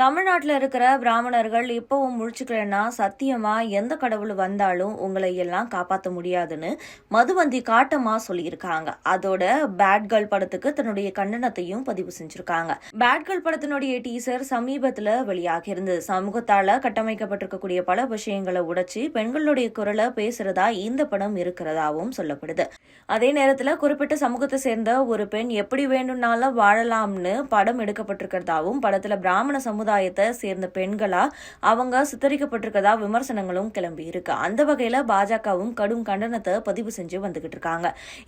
தமிழ்நாட்டில் இருக்கிற பிராமணர்கள் இப்பவும் முழிச்சுக்கலன்னா சத்தியமா எந்த கடவுள் வந்தாலும் உங்களை எல்லாம் காப்பாற்ற முடியாதுன்னு மதுவந்தி காட்டமா சொல்லியிருக்காங்க. அதோட பேட் கேர்ள் படத்துக்கு தன்னுடைய கண்டனத்தையும் பதிவு செஞ்சிருக்காங்க. பேட் கேர்ள் படத்தினுடைய டீசர் சமீபத்துல வெளியாகி இருந்தது சமூகத்தால கட்டமைக்கப்பட்டிருக்கக்கூடிய பல விஷயங்களை உடைச்சு பெண்களுடைய குரலை பேசுறதா இந்த படம் இருக்கிறதாவும் சொல்லப்படுது. அதே நேரத்துல குறிப்பிட்ட சமூகத்தை சேர்ந்த ஒரு பெண் எப்படி வேணும்னாலும் வாழலாம்னு படம் எடுக்கப்பட்டிருக்கிறதாவும் படத்துல பிராமண சமூக சமுதாயத்தை சேர்ந்த பெண்களா அவங்க சித்தரிக்கப்பட்டிருக்கதா விமர்சனங்களும் கிளம்பி இருக்கு. அந்த வகையில பாஜகவும் கடும் கண்டனத்தை பதிவு செஞ்சு வந்துகிட்டு இருக்காங்க.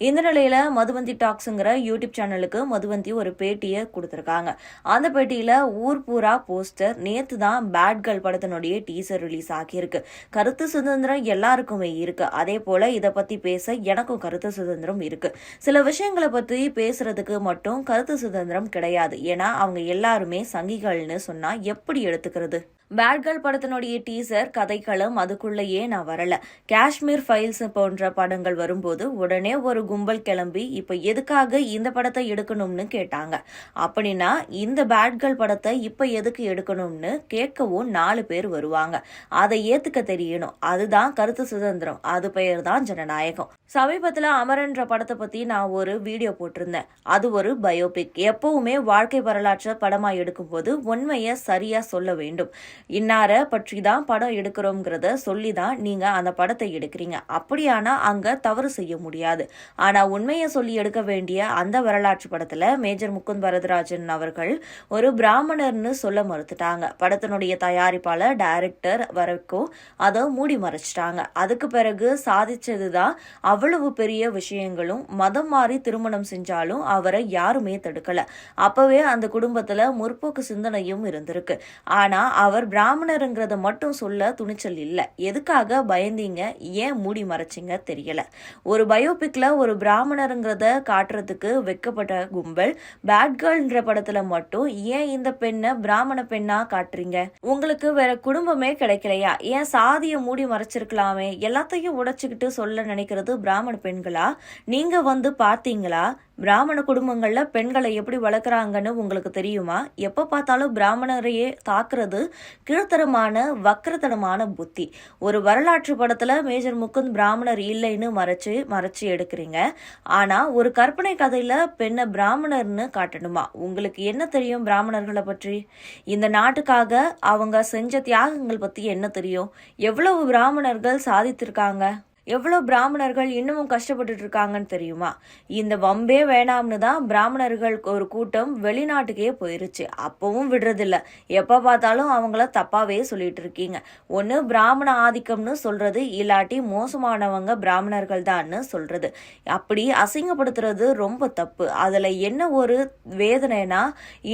இந்த நிலையில மதுவந்தி டாக்ஸுங்கிற யூடியூப் சேனலுக்கு மதுவந்தி ஒரு பேட்டியை கொடுத்துருக்காங்க. அந்த பேட்டியில ஊர் பூரா போஸ்டர் நேத்து தான் பேட் கேர்ள் படத்தினுடைய டீசர் ரிலீஸ் ஆகியிருக்கு. கருத்து சுதந்திரம் எல்லாருக்குமே இருக்கு. அதே போல இதை பத்தி பேச எனக்கும் கருத்து சுதந்திரம் இருக்கு. சில விஷயங்களை பத்தி பேசுறதுக்கு மட்டும் கருத்து சுதந்திரம் கிடையாது. ஏன்னா அவங்க எல்லாருமே சங்கிகள்னு சொன்னா எப்படி எடுத்துக்கிறது? பேட் கேர்ள் படத்தினுடைய டீசர் கதைக்களம் அதுக்குள்ளேயே நான் வரல. காஷ்மீர் ஃபைல்ஸ் போன்ற படங்கள் வரும்போது உடனே ஒரு கும்பல் கிளம்பி இப்ப எதுக்காக இந்த படத்தை எடுக்கணும்னு கேட்டாங்க. அப்படின்னா இந்த பேட் கேர்ள் படத்தை இப்ப எதுக்கு எடுக்கணும்னு கேட்கவும் நாலு பேர் வருவாங்க. அதை ஏத்துக்க தெரியணும். அதுதான் கருத்து சுதந்திரம். அது பெயர் தான் ஜனநாயகம். சமீபத்துல அமரன்ற படத்தை பத்தி நான் ஒரு வீடியோ போட்டிருந்தேன். அது ஒரு பயோபிக் எப்பவுமே வாழ்க்கை வரலாற்றை படமா எடுக்கும்போது உண்மையை சரியா சொல்ல வேண்டும். இன்னார பற்றி தான் படம் எடுக்கிறோங்கிறத சொல்லி தான் நீங்கள் அந்த படத்தை எடுக்கிறீங்க. அப்படியானா அங்கே தவறு செய்ய முடியாது. ஆனால் உண்மையை சொல்லி எடுக்க வேண்டிய அந்த வரலாற்று படத்தில் மேஜர் முகுந்த் வரதராஜன் அவர்கள் ஒரு பிராமணர்னு சொல்ல மறுத்துட்டாங்க. படத்தினுடைய தயாரிப்பாளர் டைரக்டர் வரைக்கும் அதை மூடி மறைச்சிட்டாங்க. அதுக்கு பிறகு சாதிச்சதுதான் அவ்வளவு பெரிய விஷயங்களும் மதம் மாறி திருமணம் செஞ்சாலும் அவரை யாருமே தடுக்கல. அப்பவே அந்த குடும்பத்துல முற்போக்கு சிந்தனையும் இருந்திருக்கு. ஆனா அவர் பிராமணருங்கிறத மட்டும் சொல்ல துணிச்சல் இல்லை. எதுக்காக பயந்தீங்க? ஏன் மூடி மறைச்சிங்க தெரியல. ஒரு பயோபிக்ல ஒரு பிராமணருங்கிறத காட்டுறதுக்கு வெக்கப்பட்ட கும்பல் பேட் கேர்ள்ன்ற படத்துல மட்டும் ஏன் இந்த பெண்ணை பிராமண பெண்ணா காட்டுறீங்க? உங்களுக்கு வேற குடும்பமே கிடைக்கலையா? ஏன் சாதியை மூடி மறைச்சிருக்கலாமே? எல்லாத்தையும் உடைச்சுக்கிட்டு சொல்ல நினைக்கிறது பிராமண பெண்களா? நீங்க வந்து பார்த்தீங்களா? பிராமண குடும்பங்களில் பெண்களை எப்படி வளர்க்குறாங்கன்னு உங்களுக்கு தெரியுமா? எப்போ பார்த்தாலும் பிராமணரையே தாக்குறது கீழ்த்தரமான வக்கரத்தனமான புத்தி. ஒரு வரலாற்று படத்தில் மேஜர் முகுந்த் பிராமணர் இல்லைன்னு மறைச்சு மறைச்சு எடுக்கிறீங்க. ஆனால் ஒரு கற்பனை கதையில் பெண்ணை பிராமணர்னு காட்டணுமா? உங்களுக்கு என்ன தெரியும் பிராமணர்களை பற்றி? இந்த நாட்டுக்காக அவங்க செஞ்ச தியாகங்கள் பற்றி என்ன தெரியும்? எவ்வளவு பிராமணர்கள் சாதித்திருக்காங்க? எவ்வளோ பிராமணர்கள் இன்னமும் கஷ்டப்பட்டுட்டு இருக்காங்கன்னு தெரியுமா? இந்த வம்பே வேணாம்னு தான் பிராமணர்கள் ஒரு கூட்டம் வெளிநாட்டுக்கே போயிருச்சு. அப்பவும் விடுறதில்ல. எப்போ பார்த்தாலும் அவங்கள தப்பாவே சொல்லிட்டு இருக்கீங்க ஒன்று பிராமண ஆதிக்கம்னு சொல்றது இல்லாட்டி மோசமானவங்க பிராமணர்கள் தான்னு சொல்றது. அப்படி அசிங்கப்படுத்துறது ரொம்ப தப்பு. அதில் என்ன ஒரு வேதனைனா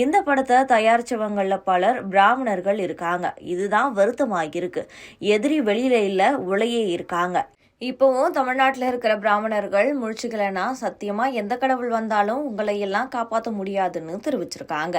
இந்த படத்தை தயாரிச்சவங்களில் பலர் பிராமணர்கள் இருக்காங்க. இதுதான் வருத்தமாக இருக்கு எதிரி வெளியில இல்லை உலையே இருக்காங்க. இப்போவும் தமிழ்நாட்டில் இருக்கிற பிராமணர்கள் முழிச்சுக்கலைன்னா சத்தியமா எந்த கடவுள் வந்தாலும் உங்களை எல்லாம் காப்பாற்ற முடியாதுன்னு தெரிவிச்சிருக்காங்க.